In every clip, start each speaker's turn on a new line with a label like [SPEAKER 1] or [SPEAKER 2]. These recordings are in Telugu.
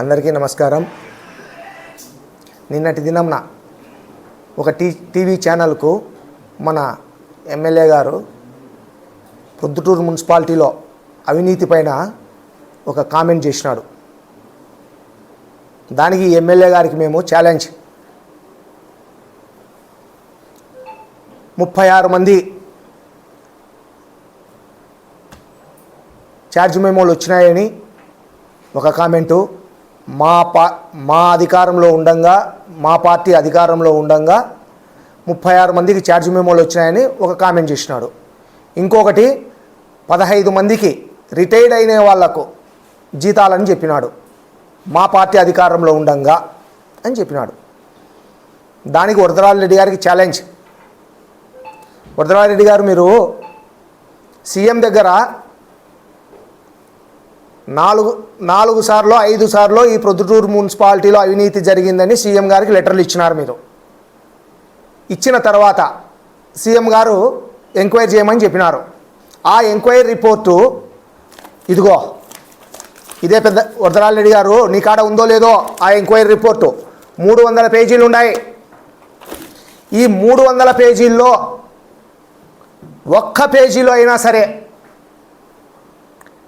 [SPEAKER 1] అందరికీ నమస్కారం. నిన్నటి దినంన ఒక టీ టీవీ ఛానల్కు మన ఎమ్మెల్యే గారు ప్రొద్దుటూరు మున్సిపాలిటీలో అవినీతి పైన ఒక కామెంట్ చేసినాడు. దానికి ఎమ్మెల్యే గారికి మేము ఛాలెంజ్. ముప్పై ఆరు మంది ఛార్జ్ మెమోలు వచ్చినాయని ఒక కామెంటు. మా పా మా అధికారంలో ఉండంగా మా పార్టీ అధికారంలో ఉండంగా ముప్పై ఆరు మందికి ఛార్జ్ మెమోలు వచ్చినాయని ఒక కామెంట్ చేసినాడు. ఇంకొకటి పదహైదు మందికి రిటైర్డ్ అయిన వాళ్ళకు జీతాలని చెప్పినాడు. మా పార్టీ అధికారంలో ఉండంగా అని చెప్పినాడు. దానికి వరదరాజు రెడ్డి గారికి ఛాలెంజ్ వరదరాజు రెడ్డి గారు మీరు సీఎం దగ్గర నాలుగు నాలుగు సార్లు ఐదు సార్లు ఈ ప్రొద్దుటూరు మున్సిపాలిటీలో అవినీతి జరిగిందని సీఎం గారికి లెటర్లు ఇచ్చినారు మీరు. ఇచ్చిన తర్వాత సీఎం గారు ఎంక్వైరీ చేయమని చెప్పినారు. ఆ ఎంక్వైరీ రిపోర్టు ఇదిగో ఇదే పెద్ద వరదరారెడ్డి గారు నీ కాడ ఉందో లేదో ఆ ఎంక్వైరీ రిపోర్టు. మూడు వందల పేజీలు ఉన్నాయి. ఈ మూడు వందల పేజీల్లో ఒక్క పేజీలో అయినా సరే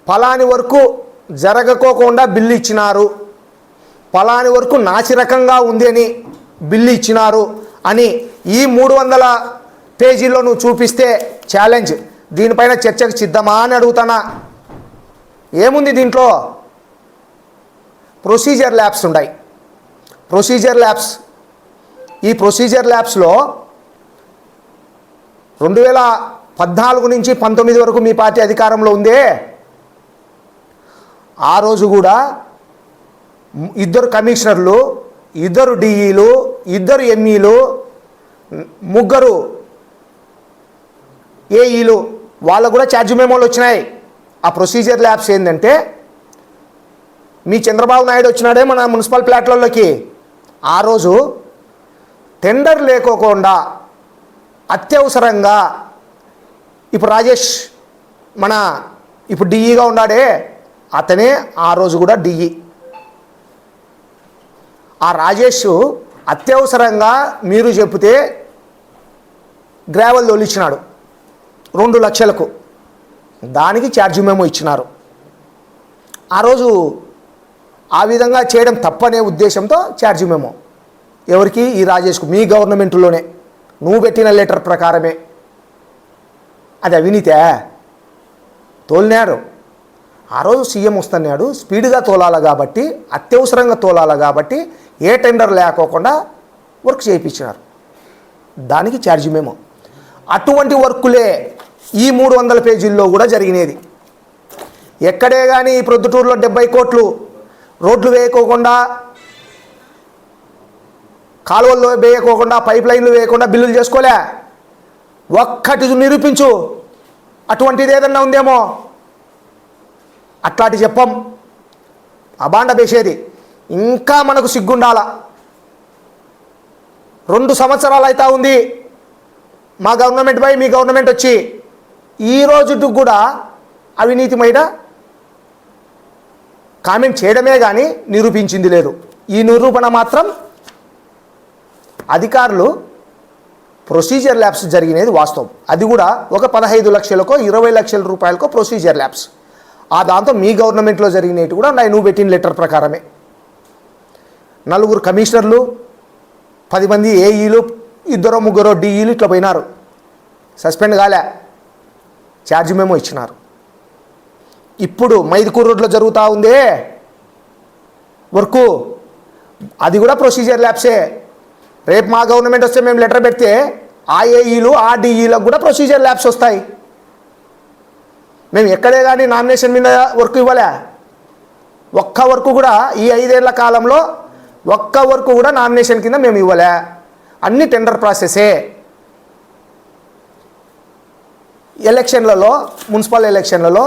[SPEAKER 1] పలాని వరకు జరగకోకుండా బిల్లు ఇచ్చినారు. పలాని వరకు నాసిరకంగా ఉంది అని బిల్లు ఇచ్చినారు అని ఈ మూడు వందల పేజీల్లో నువ్వు చూపిస్తే ఛాలెంజ్ దీనిపైన చర్చకు సిద్ధమా అని అడుగుతానా ఏముంది దీంట్లో? ప్రొసీజర్ ల్యాబ్స్ ఉన్నాయి ప్రొసీజర్ ల్యాబ్స్ ఈ ప్రొసీజర్ ల్యాబ్స్లో రెండు వేల పద్నాలుగు నుంచి పంతొమ్మిది వరకు మీ పార్టీ అధికారంలో ఉందే? ఆ రోజు కూడా ఇద్దరు కమిషనర్లు ఇద్దరు డిఈలు ఇద్దరు ఎంఈలు ముగ్గురు ఏఈలు వాళ్ళకు కూడా ఛార్జ్ మెమోలు వచ్చినాయి. ఆ ప్రొసీజర్ ల్యాబ్స్ ఏంటంటే మీ చంద్రబాబు నాయుడు వచ్చినాడే మన మున్సిపల్ ప్లాట్లలోకి. ఆ రోజు టెండర్ లేకోకుండా అత్యవసరంగా ఇప్పుడు రాజేష్ మన ఇప్పుడు డిఈగా ఉన్నాడే అతనే ఆ రోజు కూడా డిఈ. ఆ రాజేష్ అత్యవసరంగా మీరు చెప్తే గ్రావెల్ తోలిచ్చినాడు. రెండు లక్షలకు. దానికి ఛార్జ్ మేము ఇచ్చినారు. ఆ రోజు ఆ విధంగా చేయడం తప్పనే ఉద్దేశంతో ఛార్జ్ మేము. ఎవరికి? ఈ రాజేష్కు. మీ గవర్నమెంట్లోనే. నువ్వు పెట్టిన లెటర్ ప్రకారమే. అది అవినీతే? తోలినారు. ఆ రోజు సీఎం వస్తున్నాడు స్పీడ్గా తోలాలి కాబట్టి అత్యవసరంగా తోలాలి కాబట్టి ఏ టెండర్ లేకోకుండా వర్క్ చేయించినారు. దానికి ఛార్జీ మేము. అటువంటి వర్కులే ఈ మూడు వందల పేజీల్లో కూడా జరిగినది. ఎక్కడే కానీ ఈ ప్రొద్దుటూరులో డెబ్బై కోట్లు రోడ్లు వేయకోకుండా కాలువల్లో వేయకోకుండా పైప్ లైన్లు వేయకుండా బిల్లులు చేసుకోలే. ఒక్కటి నిరూపించు. అటువంటిది ఏదన్నా ఉందేమో? అట్లాంటి చెప్పం. అబాండ వేసేది ఇంకా మనకు సిగ్గుండాల? రెండు సంవత్సరాలు అవుతా ఉంది. మా గవర్నమెంట్ పై మీ గవర్నమెంట్ వచ్చి ఈ రోజుకు కూడా అవినీతి మీద కామెంట్ చేయడమే కానీ నిరూపించింది లేదు. ఈ నిరూపణ మాత్రం అధికారులు ప్రొసీజర్ ల్యాబ్స్ జరిగినది వాస్తవం. అది కూడా ఒక పదహైదు లక్షలకో ఇరవై లక్షల రూపాయలకో ప్రొసీజర్ ల్యాబ్స్. ఆ దాంతో మీ గవర్నమెంట్లో జరిగినవి కూడా ఉన్నాయి. నువ్వు పెట్టిన లెటర్ ప్రకారమే. నలుగురు కమిషనర్లు పది మంది ఏఈలు ఇద్దరు ముగ్గురు డిఈలు ఇట్లా పోయినారు. సస్పెండ్ కాలే. ఛార్జ్ మేము ఇచ్చినారు. ఇప్పుడు మైదుకూరు రోడ్లో జరుగుతూ ఉందే. వర్కు. అది కూడా ప్రొసీజర్ ల్యాబ్సే. రేపు మా గవర్నమెంట్ వస్తే మేము లెటర్ పెడితే ఆ ఏఈలు ఆ డిఈలకు కూడా ప్రొసీజర్ ల్యాబ్స్ వస్తాయి. మేము ఎక్కడే కానీ నామినేషన్ మీద వర్క్ ఇవ్వలే. ఒక్క వర్క్ కూడా ఈ ఐదేళ్ళ కాలంలో ఒక్క వర్క్ కూడా నామినేషన్ కింద మేము ఇవ్వలే. అన్ని టెండర్ ప్రాసెసే. ఎలక్షన్లలో మున్సిపల్ ఎలక్షన్లలో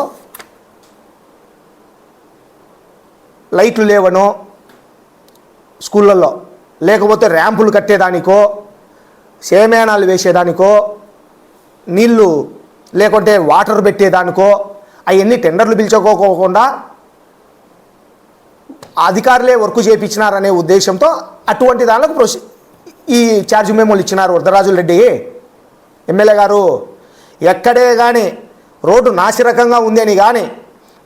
[SPEAKER 1] లైట్లు లేవనో స్కూళ్ళల్లో లేకపోతే ర్యాంపులు కట్టేదానికో సేమయానాలు వేసేదానికో నీళ్ళు లేకుంటే వాటర్ పెట్టేదానికో అవన్నీ టెండర్లు పిలుచుకోకుండా అధికారులే వర్క్ చేయించినారనే ఉద్దేశంతో అటువంటి దానికి ప్రొసీ ఈ ఛార్జ్ మెమోలు ఇచ్చినారు వరదరాజుల రెడ్డి. ఎమ్మెల్యే గారు ఎక్కడే కానీ రోడ్డు నాసిరకంగా ఉందని కానీ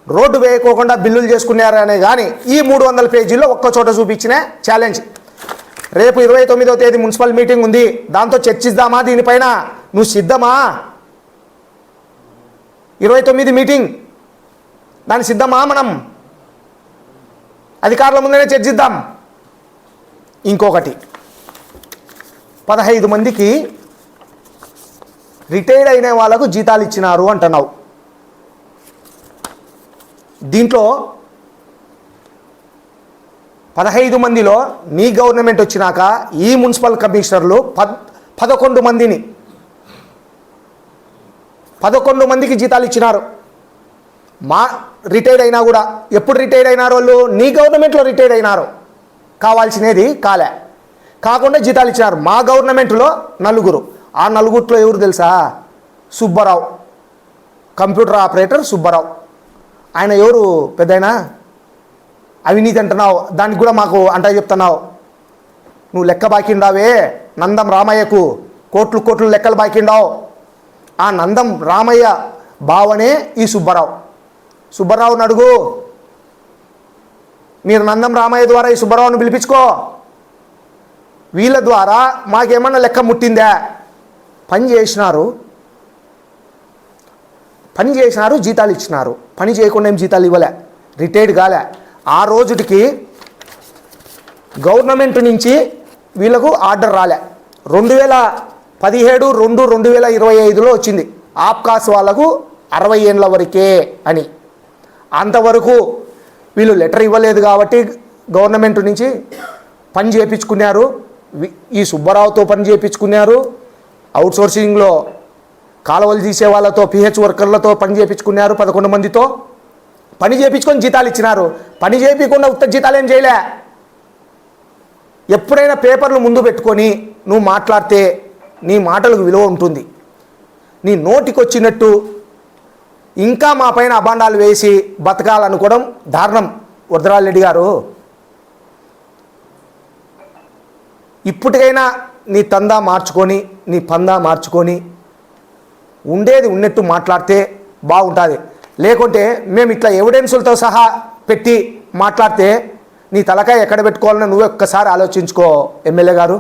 [SPEAKER 1] రోడ్డు వేయకోకుండా బిల్లులు చేసుకున్నారనే కానీ ఈ మూడు వందల పేజీల్లో ఒక్క చోట చూపించిన ఛాలెంజ్ రేపు ఇరవై తొమ్మిదో తేదీ మున్సిపల్ మీటింగ్ ఉంది దాంతో చర్చిద్దామా దీనిపైన? నువ్వు సిద్ధమా? ఇరవై తొమ్మిది మీటింగ్. దాన్ని సిద్ధమా మనం అధికారుల ముందరే చర్చిద్దాం. ఇంకొకటి. పదహైదు మందికి రిటైర్డ్ అయిన వాళ్ళకు జీతాలు ఇచ్చినారు అంటున్నావు. దీంట్లో పదహైదు మందిలో నీ గవర్నమెంట్ వచ్చినాక ఈ మున్సిపల్ కమిషనర్లు పద్ పదకొండు మందిని పదకొండు మందికి జీతాలు ఇచ్చినారు. మా రిటైర్డ్ అయినా కూడా ఎప్పుడు రిటైర్డ్ అయినారు వాళ్ళు? నీ గవర్నమెంట్లో రిటైర్డ్ అయినారు. కావాల్సినది కాలే. కాకుండా జీతాలు ఇచ్చినారు. మా గవర్నమెంట్లో నలుగురు. ఆ నలుగురిలో ఎవరు తెలుసా? సుబ్బారావు. Computer operator Subbarao. ఆయన ఎవరు పెద్దయినా? అవినీతి అంటున్నావు. దానికి కూడా మాకు అంట చెప్తున్నావు. నువ్వు లెక్క బాకిండావే. నందం రామయ్యకు కోట్లు కోట్లు లెక్కలు బాకిండావు. ఆ నందం రామయ్య బావనే ఈ సుబ్బారావు. సుబ్బారావుని అడుగు. మీరు నందం రామయ్య ద్వారా ఈ సుబ్బారావుని పిలిపించుకో. వీళ్ళ ద్వారా మాకేమన్నా లెక్క ముట్టిందా? పని చేసినారు. పని చేసినారు జీతాలు ఇచ్చినారు. పని చేయకుండా ఏం జీతాలు ఇవ్వలే. రిటైర్డ్ కాలే. ఆ రోజుటికి గవర్నమెంట్ నుంచి వీళ్ళకు ఆర్డర్ రాలే. రెండు వేల పదిహేడు రెండు రెండు వేల ఇరవై ఐదులో వచ్చింది. ఆప్కాస్ వాళ్ళకు అరవై ఏళ్ళ వరకే అని. అంతవరకు వీళ్ళు లెటర్ ఇవ్వలేదు కాబట్టి గవర్నమెంట్ నుంచి పని చేయించుకున్నారు వి- ఈ సుబ్బారావుతో పని చేయించుకున్నారు అవుట్సోర్సింగ్లో కాలువలు తీసే వాళ్ళతో పిహెచ్ వర్కర్లతో పని చేయించుకున్నారు పదకొండు మందితో. పని చేయించుకొని జీతాలు ఇచ్చినారు. పని చేయించకుండా ఉత్త జీతాలు ఏం చేయలే. ఎప్పుడైనా పేపర్లు ముందు పెట్టుకొని నువ్వు మాట్లాడితే నీ మాటలకు విలువ ఉంటుంది. నీ నోటికొచ్చినట్టు ఇంకా మా పైన అభాండాలు వేసి బతకాలనుకోవడం దారుణం. వరదరాజరెడ్డి గారు. ఇప్పటికైనా నీ తందా మార్చుకొని నీ పందా మార్చుకొని ఉండేది ఉన్నట్టు మాట్లాడితే బాగుంటుంది. లేకుంటే మేము ఇట్లా ఎవిడెన్సులతో సహా పెట్టి మాట్లాడితే నీ తలకాయ ఎక్కడ పెట్టుకోవాలని నువ్వే ఒక్కసారి ఆలోచించుకో ఎమ్మెల్యే గారు.